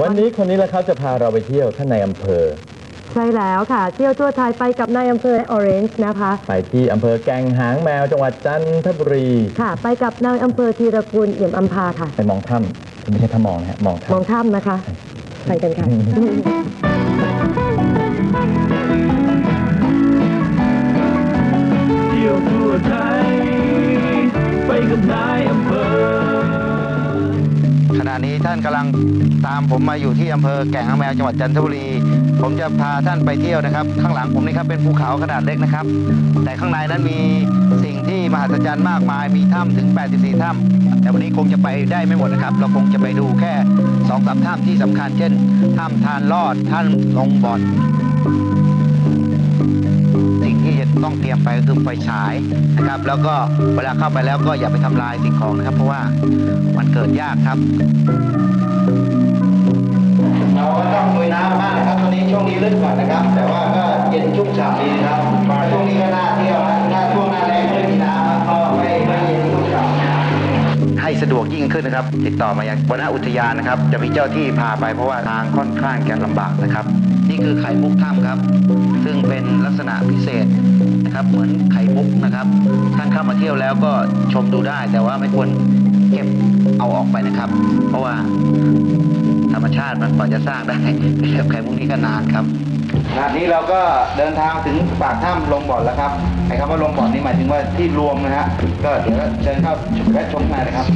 วันนี้คนนี้แหละครับจะพาเราไปเที่ยวท่านในายอำเภอ ใช่แล้วค่ะ เที่ยวทั่วไทยไปกับนายอำเภอออเรนจ์นะคะ ไปที่อำเภอแกงหางแมวจังหวัดจันทบุรี ค่ะ ไปกับนายอำเภอธีรกุลเอี่ยมอัมพาค่ะ ไปมองถ้ำไม่ใช่ถ้ามองนะฮะมองมองถ้ำถ้ำนะคะ ไปกันค่ะ เที่ยวทั่วไทย ไปกับนายอำเภอข ณะนี้ท่านกำลังตามผมมาอยู่ที่อำเภอแก่งหางแมวจังหวัดจันทบุรี ผมจะพาท่านไปเที่ยวนะครับ ข้างหลังผมนี่ครับเป็นภูเขาขนาดเล็กนะครับ แต่ข้างในนั้นมีสิ่งที่มหัศจรรย์มากมายมีถ้ำถึง 84 ถ้ำแต่วันนี้คงจะไปได้ไม่หมดนะครับ เราคงจะไปดูแค่2อสามถ้ำที่สำคัญ เช่นถ้ำทานลอดท่านลงบ่อนสิ่งที่จะ ต้องเตรียมไปก็คือไฟฉายนะครับ แล้วก็เวลาเข้าไปแล้วก็อย่าไปทำลายสิ่งของนะครับ เพราะว่ามันเกิดยากครับ เราก็ต้องลุยน้ำบ้างนะครับตอนนี้ช่วงนี้ลึกก่อนนะครับ แต่ว่าก็เย็นชุ่มฉ่ำดีนะครับช่วงนี้ก็น่าเที่ยวนะถ้าช่วงหน้าแรงไม่มีน้ำนะก็ไม่ไม่เย็นชุ่มฉ่ำให้สะดวกยิ่งขึ้นนะครับ ติดต่อมายังวรรณอุทยานนะครับ จะมีเจ้าที่พาไปเพราะว่าทางค่อนข้างจะลำบากนะครับ นี่คือไข่มุกถ้ำครับ ซึ่งเป็นลักษณะพิเศษ นะครับเหมือนไข่มุกนะครับท่านเข้ามาเที่ยวแล้วก็ชมดูได้ แต่ว่าไม่ควรเก็บเอาออกไปนะครับ เพราะว่าธรรมชาติมันกว่าจะสร้างได้แบบไข่มุกนี่ก็นานครับขณะนี้เราก็เดินทางถึงปากถ้ำลงบ่อนแล้วครับไอ้คำว่าลงบ่อนนี่หมายถึงว่าที่รวมนะฮะก็เดี๋ยวเชิญเข้าชมและชมงานนะครับ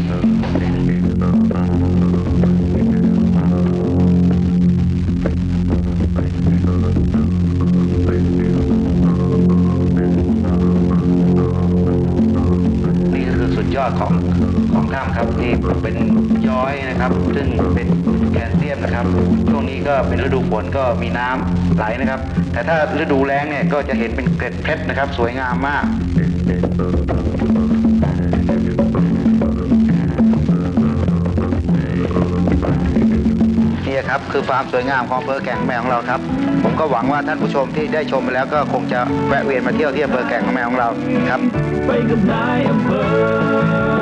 ยอดของของถ้ำครับที่เป็นย้อยนะครับ ซึ่งเป็นแคลเซียมนะครับ ช่วงนี้ก็เป็นฤดูฝนก็มีน้ำไหลนะครับ แต่ถ้าฤดูแล้งเนี่ยก็จะเห็นเป็นเกล็ดเพชรนะครับ สวยงามมาก ครับคือความสวยงามของอำเภอแก่งแมวของเราครับ ผมก็หวังว่าท่านผู้ชมที่ได้ชมไปแล้วก็คงจะแวะเวียนมาเที่ยวที่อำเภอแก่งแมวของเราครับ ไปกับนายอำเภอ